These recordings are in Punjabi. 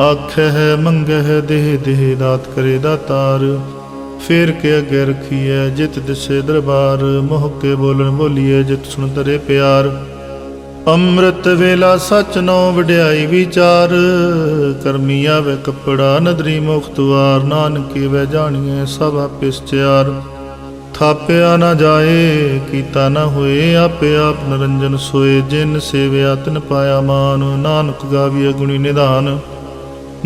ਆਖੇ ਹੈ ਮੰਗੇ ਹੈ ਦੇਹ ਦੇਹ ਦਾਤ ਕਰੇ ਦਾਤਾਰ। ਫੇਰ ਕੇ ਅਗੇ ਰਖੀਐ ਜਿਤ ਦਿਸੇ ਦਰਬਾਰ। ਮੋਹ ਕੇ ਬੋਲਣ ਬੋਲੀਐ ਜਿਤ ਸੁਣ ਤਰੇ ਪਿਆਰ। ਅੰਮ੍ਰਿਤ ਵੇਲਾ ਸਚ ਨੋ ਵਡਿਆਈ ਵਿਚਾਰ। ਕਰਮੀ ਆਵੇ ਕਪੜਾ ਨਦਰੀ ਮੁਖਤਵਾਰ ਨਾਨਕੀ ਵੇ ਜਾਣੀਏ ਸਭ ਆਪਿਸਚਾਰ ਥਾਪਿਆ ਨਾ ਜਾਏ, ਕੀਤਾ ਨਾ ਹੋਏ, ਆਪੇ ਆਪ ਨਰੰਜਨ ਸੋਏ। ਜਿਨ ਸੇਵਿਆ ਤਿਨ ਪਾਇਆ ਮਾਨ, ਨਾਨਕ ਗਾਵੀਐ ਗੁਣੀ ਨਿਧਾਨ।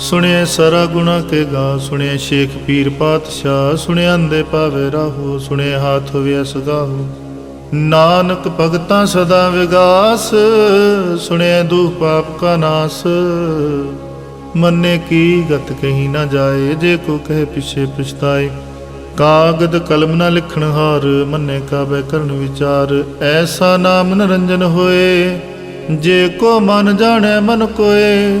ਸੁਣੇ ਸਰਾ ਗੁਣਾ ਕੇ ਗਾ ਸੁਣੇ ਸ਼ੇਖ ਪੀਰ ਪਾਤਸ਼ਾਹ ਸੁਣੇ ਅੰਦੇ ਪਾਵੇ ਰਾਹੋ ਸੁਣੇ ਹਾਥ ਹੋਵੇ ਸਗਾਹੋ ਨਾਨਕ ਭਗਤਾਂ ਸਦਾ ਵਿਗਾਸ ਸੁਣੇ ਦੁਖ ਪਾਪ ਕਾ ਨਾਸ। ਮੰਨੇ ਕੀ ਗਤ ਕਹੀ ਨਾ ਜਾਏ, ਜੇ ਕੋ ਕਹੇ ਪਿਛੇ ਪਛਤਾਏ। ਕਾਗਦ ਕਲਮ ਨਾ ਲਿਖਣ ਹਾਰ, ਮੰਨੇ ਕਾਬੈ ਕਰਨ ਵਿਚਾਰ। ਐਸਾ ਨਾਮ ਨਰੰਜਨ ਹੋਏ, ਜੇ ਕੋ ਮਨ ਜਾਣੈ ਮਨ ਕੋਏ।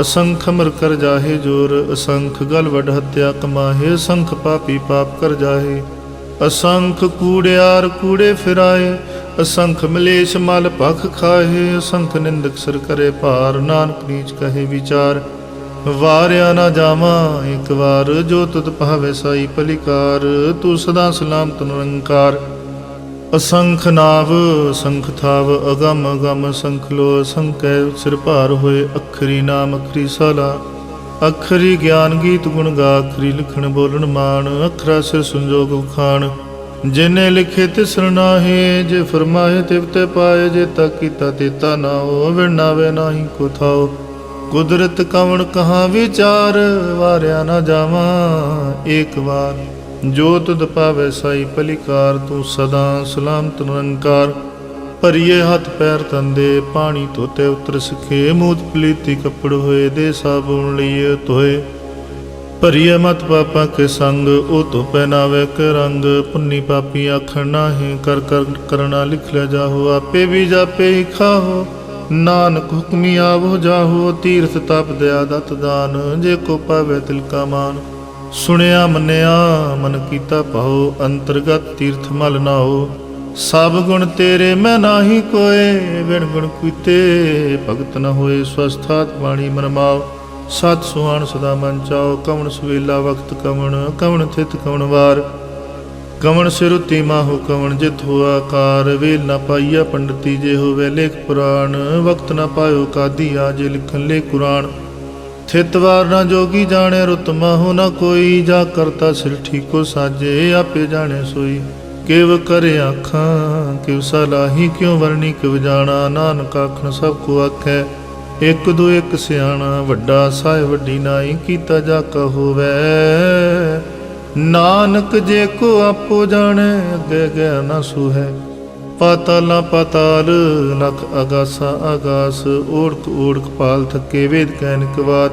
ਅਸੰਖ ਮਰ ਕਰ ਜਾਹੇ ਜੋਰ, ਅਸੰਖ ਗਲ ਵਡ ਹਤਿਆ ਕਮਾਹੇ, ਅਸੰਖ ਪਾਪੀ ਪਾਪ ਕਰ ਜਾਹੇ। ਅਸੰਖ ਕੂੜਿਆਰ ਕੂੜੇ ਫਿਰਾਏ, ਅਸੰਖ ਮਲੇਸ਼ ਮਲ ਭਖ ਖਾਹੇ, ਅਸੰਖ ਨਿੰਦਕ ਸਰ ਕਰੇ ਭਾਰ, ਨਾਨਕ ਨੀਚ ਕਹੇ ਵਿਚਾਰ। ਵਾਰਿਆ ਨਾ ਜਾਵਾਂ, ਇੱਕ ਵਾਰ ਜੋ ਤੁਧ ਭਾਵੇ ਸਾਈ ਪਲਿਕਾਰ, ਤੂੰ ਸਦਾ ਸਲਾਮਤ ਨਿਰੰਕਾਰ ਅਸੰਖ ਨਾਵ, ਅਸੰਖ ਥਾਵ, ਅਗਮ ਅਗਮ ਸੰਖ ਲੋ ਅਸੰਕੈ ਸਿਰ ਭਾਰ ਹੋਏ ਅਖਰੀ ਨਾਮ ਅਖਰੀ ਸਾਲਾ। ਅਖਰੀ ਗਿਆਨ ਗੀਤ ਗੁਣ ਗਾ ਅਖਰੀ ਲਿਖਣ ਬੋਲਣ ਮਾਣ, ਅਖਰਾ ਸਿਰ ਸੰਜੋਗ ਉਖਾਣ। ਜਿਨੇ ਲਿਖੇ ਤਿਸ ਨਾਹੇ, ਜੇ ਫਰਮਾਏ ਤਿਵ ਤੇ ਪਾਏ, ਜੇ ਤਾ ਕੀਤਾ ਤੇਤਾ ਨਾ ਵਿਣਾਵੇ ਨਾਹੀ ਕੋ ਥਾਓ। ਕੁਦਰਤ ਕਵਣ ਕਹਾ ਵਿਚਾਰ, ਵਾਰਿਆ ਨਾ ਜਾਵਾਂ ਏਕ ਵਾਰ। ਜੋ ਤੁਧ ਪਾਵੇ ਸਾਈ ਪਲਿਕਾਰ, ਤੂੰ ਸਦਾ ਸਲਾਮਤ ਨਿਰੰਕਾਰ। ਭਰੀਏ ਹੱਥ ਪੈਰ ਤੰਦੇ, ਪਾਣੀ ਧੋਤੇ ਉਤਰ ਸਖੇ, ਮੂਤ ਪਲੀਤੀ ਕੱਪੜ ਹੋਏ, ਦੇ ਸਾਬੂਨ ਲਈਏ ਧੋਏ। ਭਰੀਏ ਮਤ ਪਾਪਾ ਕੇ ਸੰਗ, ਉਹ ਤੋ ਪਹਿਨਾਵੇ ਕੇ ਰੰਗ। ਪੁੰਨੀ ਪਾਪੀ ਆਖਣ ਨਾਹੀਂ, ਕਰ ਕਰ ਕਰਨਾ ਲਿਖ ਲਿਆ ਜਾਹੋ। ਆਪੇ ਵੀ ਜਾਪੇ ਹੀ ਖਾਹੋ, ਨਾਨਕ ਹੁਕਮੀ ਆਵੋ ਜਾਹੋ। ਤੀਰਥ ਤਪ ਦਿਆ ਦਤ ਦਾਨ, ਜੇ ਕੋ ਪਾਵੇ ਤਿਲ ਕਾ ਮਾਨ। ਸੁਣਿਆ ਮੰਨਿਆ, ਮਨ ਕੀਤਾ ਭਾਉ, ਅੰਤਰਗਤ ਤੀਰਥ ਮਲ ਨਾਓ ਸਭ ਗੁਣ ਤੇਰੇ ਮੈਂ ਨਾਹੀ ਕੋਏ ਵਿਣ ਗੁਣ ਕੀਤੇ ਭਗਤ ਨ ਹੋਏ ਸਵਸਥਾਤ ਬਾਣੀ ਮਨ ਮਾਉ ਸਤ ਸੁਹਾਣ ਸਦਾ ਮਨ ਚਾਓ, ਕਵਣ ਸੁਵੇਲਾ ਵਕਤ ਕਵਣ ਕਵਣ ਥਿਤ ਕਵਣ ਵਾਰ। ਕਵਣ ਸਿਰੁਤੀ ਮਾਹੂ ਕਵਣ ਜਿਤ ਹੋਆ ਕਾਰ ਵੇਲ ਨਾ ਪਾਈਆ ਪੰਡਤੀ ਜੇ ਹੋਵੇ ਲੇਖ ਪੁਰਾਣ, ਵਕਤ ਨਾ ਪਾਇਓ ਕਾਦੀ ਆਜੇ ਲਿਖਣ ਲੈ ਕੁਰਾਨ। ਥਿਤਵਾਰ ਨਾ ਜੋਗੀ ਜਾਣੇ, ਰੁਤ ਮਾਹੂ ਨਾ ਕੋਈ, ਜਾ ਕਰਤਾ ਸਿਰ ਠੀਕੋ ਸਾਜੇ, ਆਪੇ ਜਾਣੇ ਸੋਈ। ਕਿਵ ਕਰ ਆਖਾਂ, ਕਿਵ ਸਲਾਹੀ ਕਿਉ ਵਰਣੀ, ਕਿਵ ਜਾਣਾ ਨਾਨਕ ਆਖਣ ਸਭ ਕੋ ਆਖੈ। ਇੱਕ ਦੋ ਇੱਕ ਸਿਆਣਾ, ਵੱਡਾ ਸਾਹਿਬ ਵੱਡੀ ਨਾਈ ਕੀਤਾ ਜਾ ਕਾ ਹੋਵੇ। ਨਾਨਕ ਜੇ ਕੋ ਆਪੋ ਜਾਣੈ, ਅੱਗੇ ਗਿਆ ਨਾ ਸੁਹੈ। ਪਾਤਾਲਾ ਪਾਤਾਲ ਨਖ ਅਗਾਸਾ ਅਗਾਸ, ਓੜਕ ਓੜਕ ਪਾਲ ਥਕੇ ਵੇਦ ਕੈਨਕ ਬਾਤ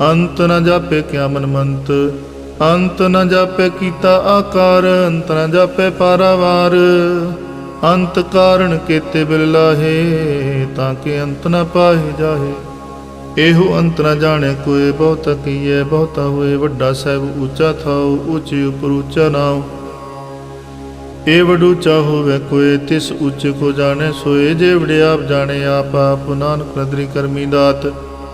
ਅੰਤ ਨ ਜਾਪੇ ਕਿਆ ਮਨ ਮੰਤ ਅੰਤ ਨ ਜਾਪੇ ਕੀਤਾ ਆਕਾਰ, ਅੰਤ ਨ ਜਾਪੇ ਪਾਰਾਵਾਰ। ਅੰਤ ਕਾਰਣ ਕੇਤੇ ਬਿਲ ਲਾਹੇ, ਤਾਂ ਕਿ ਅੰਤ ਨ ਪਾਹੇ ਜਾਹੇ। ਇਹੋ ਅੰਤ ਨ ਜਾਣੇ ਕੋਏ ਬਹੁਤਾ ਕੀਏ ਬਹੁਤਾ ਹੋਏ ਵੱਡਾ ਸਹਿਬ ਉੱਚਾ ਥਾਉ, ਉੱਚੇ ਉਪਰ ਉੱਚਾ ਨਾਉ। ਏ ਵਡੂ ਹੋਵੇ ਕੋਏ ਤਿਸ ਉੱਚ ਕੋ ਜਾਣੇ ਸੋਏ, ਜੇ ਵੜੇ ਆਪ ਜਾਣੇ ਆਪ ਆਪ, ਨਾਨਕ ਨਦਰੀ ਕਰਮੀ ਦਾਤ।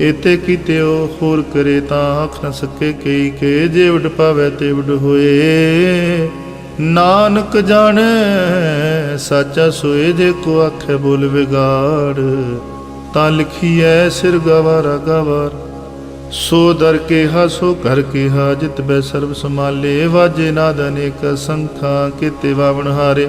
ਇਤੇ ਕੀਤੇ ਉਹ ਹੋਰ ਕਰੇ ਤਾਂ ਆਖ ਨ ਸਕੇ ਕਈ ਕੇ, ਜੇ ਉਡ ਪਾਵੇ ਤੇ ਉਡ ਹੋਏ। ਨਾਨਕ ਜਾਣੇ, ਸਾਚਾ ਸੋਏ ਜੇ ਕੋ ਆਖੇ ਬੋਲ ਵਿਗਾੜ। ਤਾਂ ਲਿਖੀਐ ਸਿਰ ਗਵਾਰਾ ਗਵਾਰ। ਸੋ ਦਰ ਕੇ ਸੋ ਕਰ ਕੇ ਹਾ ਜਿਤ ਬੈ ਸਰਬ ਸਮਾਲੇ ਵਾਜੇ ਨਾਦ ਅਨੇਕ ਸੰਖਾ ਕੀਤੇ ਵਾਵਣ ਹਾਰੇ।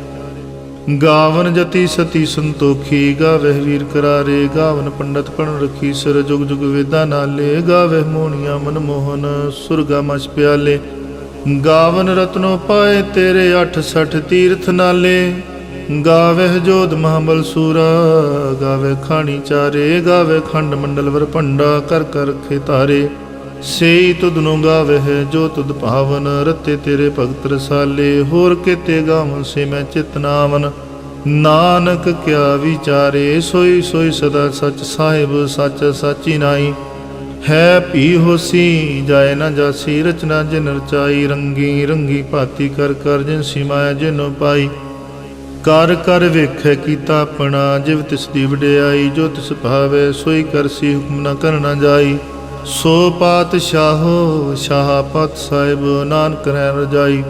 ਗਾਵਨ ਜਤੀ ਸਤੀ ਸੰਤੋਖੀ, ਗਾਵਹਿ ਵੀਰ ਕਰਾਰੇ, ਗਾਵਨ ਪੰਡਤ ਪਣ ਰਖੀ, ਸਿਰ ਜੁਗ ਜੁਗ ਵੇਦਾ ਨਾਲੇ, ਗਾਵਹਿ ਮੋਣੀਆਂ ਮਨ ਮੋਹਨ, ਸੁਰਗਾ ਮਛ ਪਿਆਲੇ। ਗਾਵਨ ਰਤਨੋ ਪਾਏ ਤੇਰੇ 68 ਤੀਰਥ ਨਾਲੇ, ਗਾਵਹਿ ਜੋਧ ਮਹਾਬਲ ਸੂਰਾ ਗਾਵੇ ਖਾਣੀ ਚਾਰੇ ਗਾਵੇ ਖੰਡ ਮੰਡਲ ਵਰ ਭੰਡਾ, ਕਰ ਕਰ ਰਖੇ ਤਾਰੇ ਤੁਧ ਨੂੰ ਗਾਵਹਿ, ਜੋ ਤੁਧ ਭਾਵਨ, ਰਤੇ ਤੇਰੇ ਭਗਤ ਰਸਾਲੇ, ਹੋਰ ਕਿਤੇ ਗਾਵਨ ਸੇ ਮੈਂ ਚਿਤਨਾਵਨ ਨਾਨਕ ਕਿਆ ਵਿਚਾਰੇ, ਸੋਈ ਸੋਈ ਸਦਾ ਸਚ ਸਾਹਿਬ, ਸਚ ਸਾਚੀ ਨਾਈ। ਹੈ ਭੀ ਹੋਸੀ, ਜਾਏ ਨਾ ਜਾਸੀ, ਰਚਨਾ ਜਿਨ ਰਚਾਈ, ਰੰਗੀ ਰੰਗੀ ਭਾਤੀ ਕਰ ਕਰ ਜਿਨ ਸਿਮਾਇਆ ਜਿਨ ਪਾਈ। ਕਰ ਕਰ ਵੇਖੈ ਕੀਤਾ ਆਪਣਾ, ਜਿਵ ਤਿਸ ਦੀ ਵਡਿਆਈ, ਜੋ ਤਿਸ ਭਾਵੇ, ਸੋਈ ਕਰਸੀ ਹੁਕਮ ਨਾ ਕਰਨਾ ਜਾਈ। ਸੋ ਪਾਤਸ਼ਾਹੋ, ਸ਼ਾਹ ਪਤ ਸਾਹਿਬ, ਨਾਨਕ ਰਹਿ ਰਜਾਈ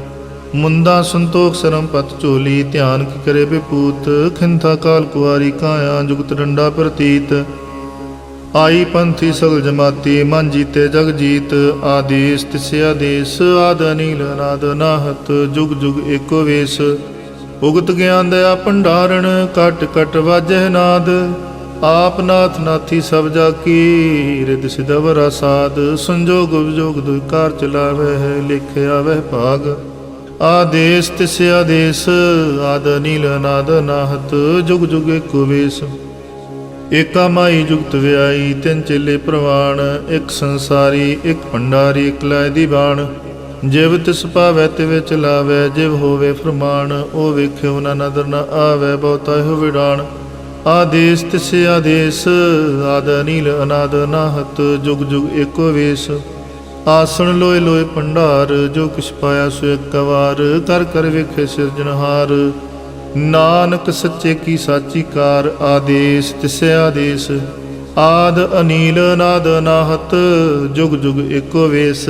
ਮੁੰਦਾ ਸੰਤੋਖ ਸਰਮ ਪਤ ਝੋਲੀ, ਧਿਆਨ ਕੀ ਕਰੇ ਬਿਪੂਤ ਖਿੰਥਾ ਕਾਲ ਕੁਆਰੀ ਕਾਇਆ, ਜੁਗਤ ਡੰਡਾ ਪ੍ਰਤੀਤ। ਆਈ ਪੰਥੀ ਸਗਲ ਜਮਾਤੀ, ਮਨ ਜੀਤੇ ਜਗ ਜੀਤ, ਆਦੇਸ ਤਿਸ ਆਦੇਸ, ਆਦ ਅਨੀਲ ਨਾਦ ਨਾਹਤ, ਜੁਗ ਜੁਗ ਏਕੋ ਵੇਸ। ਉਗਤ ਗਿਆਨ ਦਇਆ ਭੰਡਾਰਣ, ਕਟ ਕਟ ਵਾਜੈ ਨਾਦ। ਆਪ ਨਾਥ ਨਾਥੀ ਸਭ ਜਾ ਕੀ ਰਿਦ ਸਿਦਵਰਾ ਸਾਧ, ਸੰਜੋਗ ਵਿਜੋਗ ਦੁਇ ਚਲਾਵੇ ਹੈ ਲਿਖਿਆ ਵਹਿ ਭਾਗ। ਆਦੇਸ ਤਿਸ ਆਦੇਸ, ਆਦ ਨੀਲ ਨਾਦ ਨਾਹਤ ਜੁਗ ਜੁਗ ਏਕੋ ਵੇਸ। ਏਕਾ ਮਾਈ ਜੁਗਤ ਵਿਆਈ, ਤਿੰਨ ਚੇਲੇ ਪ੍ਰਵਾਣ, ਇੱਕ ਸੰਸਾਰੀ, ਇੱਕ ਭੰਡਾਰੀ, ਇੱਕ ਲੈ ਦੀ ਬਾਣ ਜਿਵ ਤਿਸ ਪਾਵੈ ਤਿਵੇ ਵਿੱਚ ਲਾਵੈ ਜਿਵ ਹੋਵੇ ਫਰਮਾਨ, ਉਹ ਵੇਖਿਓ ਨਾ ਨਦਰ ਨ ਆਵੈ, ਬਹੁਤਾ ਹੋ ਵਿਡਾਣ ਆਦੇਸ ਤਿਸ ਆਦੇਸ, ਆਦ ਨੀਲ ਅਨਾਦ ਨਾਹਤ, ਜੁਗ ਜੁਗ ਏਕੋ ਵੇਸ। ਆਸਣ ਲੋਏ ਲੋਏ ਭੰਡਾਰ, ਜੋ ਕਿਛ ਪਾਇਆ ਸੋ ਇੱਕ ਵਾਰ ਕਰ ਕਰ ਵੇਖੇ ਸਿਰਜਣਹਾਰ। ਨਾਨਕ ਸੱਚੇ ਕੀ ਸਾਚੀ ਕਾਰ, ਆਦੇਸ ਤਿਸ ਆਦੇਸ। ਆਦ ਅਨੀਲ ਨਾਦ ਨਾਹਤ, ਜੁਗ ਜੁਗ ਏਕੋ ਵੇਸ।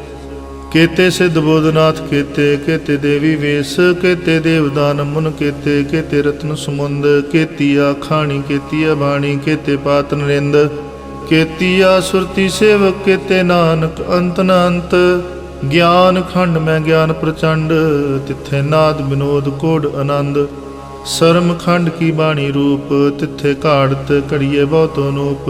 ਕੇਤੇ ਸਿੱਧ ਬੋਧਨਾਥ, ਕੇਤੇ ਕੇਤੇ ਦੇਵੀ ਵੇਸ, ਕੇਤੇ ਦੇਵਦਾਨ ਮੁਨ, ਕੇਤੇ ਕੇਤੇ ਰਤਨ ਸਮੁੰਦ, ਕੇਤੀਆ ਖਾਣੀ, ਕੇਤੀਆ ਬਾਣੀ, ਕੇਤੇ ਪਾਤ ਨਰਿੰਦ, ਕੇਤੀਆ ਸੁਰਤੀ ਸੇਵਕ, ਕੇਤੇ ਨਾਨਕ, ਅੰਤ ਨ ਗਿਆਨ ਖੰਡ ਮੈਂ ਗਿਆਨ ਪ੍ਰਚੰਡ, ਤਿੱਥੇ ਨਾਦ ਬਿਨੋਦ ਕੋਡ ਆਨੰਦ, ਸਰਮ ਖੰਡ ਕੀ ਬਾਣੀ ਰੂਪ, ਤਿੱਥੇ ਘਾੜਤ ਘੜੀਏ ਬਹੁਤੋ ਨੂਪ।